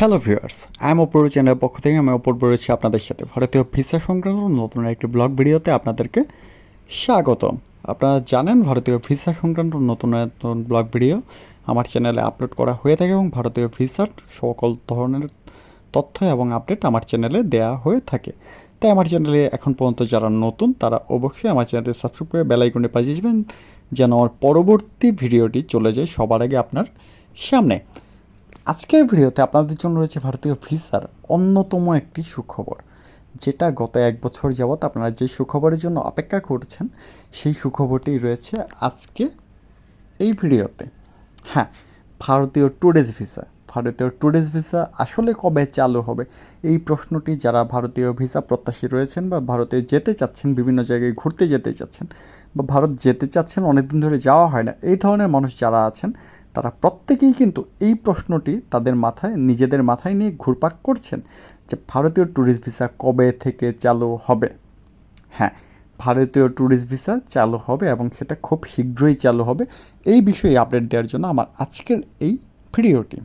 Hello viewers I am অপর চ্যানেলের পক্ষ থেকে আমি অপর রয়েছি আপনাদের সাথে ভারতীয় ভিসা সংক্রান্ত নতুন একটি ব্লগ ভিডিওতে আপনাদেরকে স্বাগতম। আপনারা জানেন ভারতীয় ভিসা সংক্রান্ত নতুন নতুন ব্লগ ভিডিও আমার চ্যানেলে আপলোড করা হয়ে থাকে এবং ভারতীয় ভিসার সকল ধরনের তথ্য এবং আপডেট আমার চ্যানেলে দেয়া হয়ে থাকে। তাই আমার চ্যানেলে এখন পর্যন্ত যারা নতুন, তারা অবশ্যই আমার চ্যানেলে সাবস্ক্রাইব করে বেলাইকনে বাজিয়ে যাবেন যেন আমার পরবর্তী ভিডিওটি চলে যায় সবার আগে আপনার সামনে। আজকের ভিডিওতে আপনাদের জন্য রয়েছে ভারতীয় ভিসার অন্যতম একটি সুখবর, যেটা গত এক বছর যাবৎ আপনারা যে সুখবরের জন্য অপেক্ষা করছেন, সেই সুখবরটি রয়েছে আজকে এই ভিডিওতে। হ্যাঁ ভারতীয় ট্যুরিস্ট ভিসা। ভারতীয় ট্যুরিস্ট ভিসা আসলে কবে চালু হবে? এই প্রশ্নটি যারা ভারতীয় ভিসা প্রত্যাশী রয়েছেন বা ভারতে যেতে চাচ্ছেন, বিভিন্ন জায়গায় ঘুরতে যেতে চাচ্ছেন বা ভারত যেতে চাচ্ছেন, অনেকদিন ধরে যাওয়া হয় না, এই ধরনের মানুষ যারা আছেন তারা প্রত্যেকেই কিন্তু এই প্রশ্নটি তাদের মাথায়, নিজেদের মাথায় নিয়ে ঘুরপাক করছেন যে ভারতীয় ট্যুরিস্ট ভিসা কবে থেকে চালু হবে। হ্যাঁ ভারতীয় ট্যুরিস্ট ভিসা চালু হবে এবং সেটা খুব শীঘ্রই চালু হবে। এই বিষয়ে আপডেট দেওয়ার জন্য আমার আজকের এই ভিডিওটি।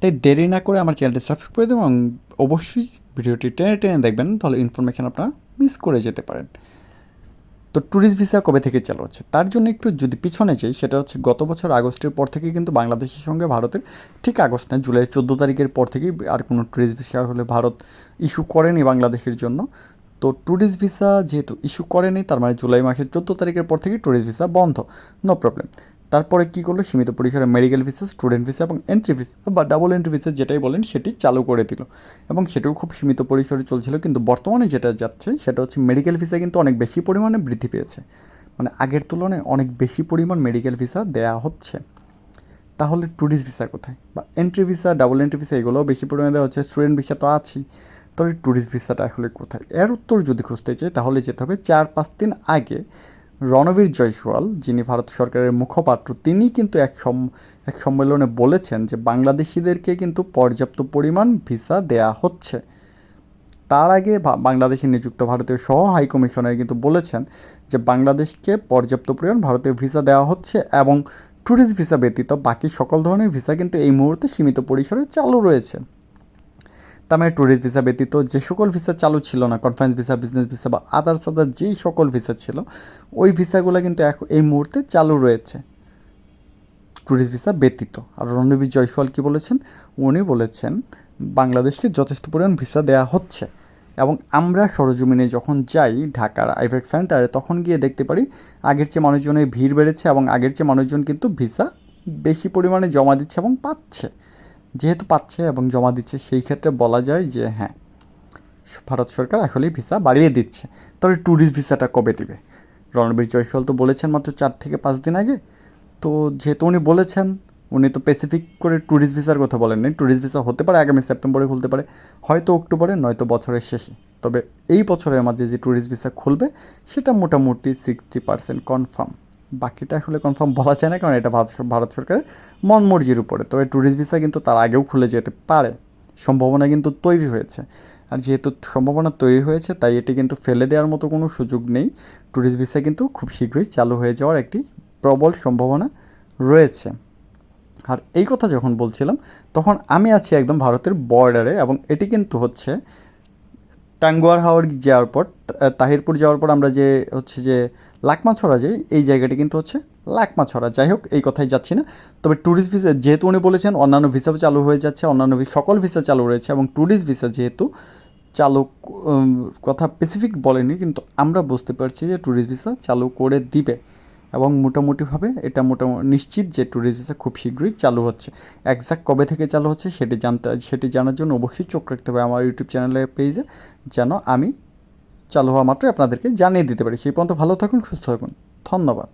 তাই দেরি না করে আমার চ্যানেলটি সাবস্ক্রাইব করে দেবেন এবং অবশ্যই ভিডিওটি টেনে টেনে দেখবেন, তাহলে ইনফরমেশান আপনারা মিস করে যেতে পারেন। তো ট্যুরিস্ট ভিসা কবে থেকে চালু হচ্ছে? তার জন্য একটু যদি পিছনে যাই, সেটা হচ্ছে গত বছর আগস্টের পর থেকে কিন্তু বাংলাদেশের সঙ্গে ভারতের ঠিক আগস্ট না, জুলাই চোদ্দ তারিখের পর থেকেই আর কোনো ট্যুরিস্ট ভিসা হলে ভারত ইস্যু করেনি বাংলাদেশের জন্য। তো ট্যুরিস্ট ভিসা যেহেতু ইস্যু করেনি, তার মানে জুলাই মাসের চোদ্দ তারিখের পর থেকে ট্যুরিস্ট ভিসা বন্ধ। নো প্রবলেম তারপরে কী করল? সীমিত পরিসরে মেডিকেল ভিসা স্টুডেন্ট ভিসা এবং এন্ট্রি ভিসা বা ডাবল এন্ট্রি ভিসা যেটাই বলেন, সেটি চালু করে দিল। এবং সেটাও খুব সীমিত পরিসরে চলছিল, কিন্তু বর্তমানে যেটা যাচ্ছে, সেটা হচ্ছে মেডিকেল ভিসা কিন্তু অনেক বেশি পরিমাণে বৃদ্ধি পেয়েছে। মানে আগের তুলনায় অনেক বেশি পরিমাণ মেডিকেল ভিসা দেয়া হচ্ছে। তাহলে ট্যুরিস্ট ভিসা কোথায়? বা entry visa double entry visa এগুলোও বেশি পরিমাণে দেওয়া হচ্ছে স্টুডেন্ট ভিসা তো আছেই। তাহলে ট্যুরিস্ট ভিসাটা আসলে কোথায়? এর উত্তর যদি খুঁজতে চাই, তাহলে যেতে হবে চার পাঁচ দিন আগে রণবীর জয়সওয়াল, যিনি ভারত সরকারের মুখপাত্র, তিনি কিন্তু এক এক সম্মেলনে বলেছেন যে বাংলাদেশিদেরকে কিন্তু পর্যাপ্ত পরিমাণ ভিসা দেয়া হচ্ছে। তার আগে বাংলাদেশে নিযুক্ত ভারতীয় সহ হাই কমিশনার কিন্তু বলেছেন যে বাংলাদেশকে পর্যাপ্ত পরিমাণ ভারতীয় ভিসা দেওয়া হচ্ছে এবং ট্যুরিস্ট ভিসা ব্যতীত বাকি সকল ধরনের ভিসা কিন্তু এই মুহূর্তে সীমিত পরিসরে চালু রয়েছে। তার মানে ট্যুরিস্ট ভিসা ব্যতীত যে সকল ভিসা চালু ছিল না কনফারেন্স ভিসা বিজনেস ভিসা বা আদার্স আদার যেই সকল ভিসা ছিল, ওই ভিসাগুলো কিন্তু এই মুহূর্তে চালু রয়েছে। ট্যুরিস্ট ভিসা ব্যতীত। আর রণবীর জয়সওয়াল কী বলেছেন? উনি বলেছেন, বাংলাদেশকে যথেষ্ট পরিমাণ ভিসা দেওয়া হচ্ছে এবং আমরা সরজমিনে যখন যাই ঢাকার আইভেক সেন্টারে, তখন গিয়ে দেখতে পারি আগের চেয়ে মানুষজনের ভিড় বেড়েছে এবং আগের চেয়ে মানুষজন কিন্তু ভিসা বেশি পরিমাণে জমা দিচ্ছে এবং পাচ্ছে। যেহেতু পাচ্ছে এবং জমা দিচ্ছে, সেই ক্ষেত্রে বলা যায় যে হ্যাঁ ভারত সরকার আসলেই ভিসা বাড়িয়ে দিচ্ছে। তবে ট্যুরিস্ট ভিসাটা কবে দিবে? রণবীর জয়সওয়াল তো বলেছেন মাত্র চার থেকে পাঁচ দিন আগে। তো যেহেতু উনি বলেছেন, উনি তো স্পেসিফিক করে ট্যুরিস্ট ভিসার কথা বলেননি। ট্যুরিস্ট ভিসা হতে পারে, আগামী সেপ্টেম্বরে খুলতে পারে, হয়তো অক্টোবরে, নয়তো বছরের শেষে। তবে এই বছরের মাঝে যে ট্যুরিস্ট ভিসা খুলবে, সেটা মোটামুটি সিক্সটি পার্সেন্ট কনফার্ম বাকিটা আসলে কনফার্ম বলা যায় না, কারণ এটা ভারত সরকারের মন মর্জির উপরে। তবে ট্যুরিস্ট ভিসা কিন্তু তার আগেও খুলে যেতে পারে। সম্ভাবনা কিন্তু তৈরি হয়েছে। আর যেহেতু সম্ভাবনা তৈরি হয়েছে, তাই এটি কিন্তু ফেলে দেওয়ার মতো কোনো সুযোগ নেই। ট্যুরিস্ট ভিসা কিন্তু খুব শীঘ্রই চালু হয়ে যাওয়ার একটি প্রবল সম্ভাবনা রয়েছে। আর এই কথা যখন বলছিলাম, তখন আমি আছি একদম ভারতের বর্ডারে এবং এটি কিন্তু হচ্ছে টাঙ্গুয়ার হাওয়ার যাওয়ার পর তাহিরপুর যাওয়ার পর আমরা যে হচ্ছে যে লাকমাছড়া যাই এই জায়গাটি কিন্তু হচ্ছে লাকমাছড়া। যাই হোক, এই কথাই যাচ্ছি না। তবে ট্যুরিস্ট ভিসা যেহেতু উনি বলেছেন, অন্যান্য ভিসাও চালু হয়ে যাচ্ছে, অন্যান্য সকল ভিসা চালু রয়েছে এবং ট্যুরিস্ট ভিসা যেহেতু চালু কথা স্পেসিফিক বলেনি, কিন্তু আমরা বুঝতে পারছি যে ট্যুরিস্ট ভিসা চালু করে দিবে। এবং মোটামুটিভাবে এটা মোটামুটি নিশ্চিত যে ভিসা খুব শীঘ্রই চালু হচ্ছে। একজ্যাক্ট কবে থেকে চালু হচ্ছে সেটি জানতে, সেটি জানার জন্য অবশ্যই চোখ রাখতে হবে আমার ইউটিউব চ্যানেলের পেজে যেন আমি চালু হওয়া মাত্রই আপনাদেরকে জানিয়ে দিতে পারি। সেই পর্যন্ত ভালো থাকুন, সুস্থ থাকুন। ধন্যবাদ।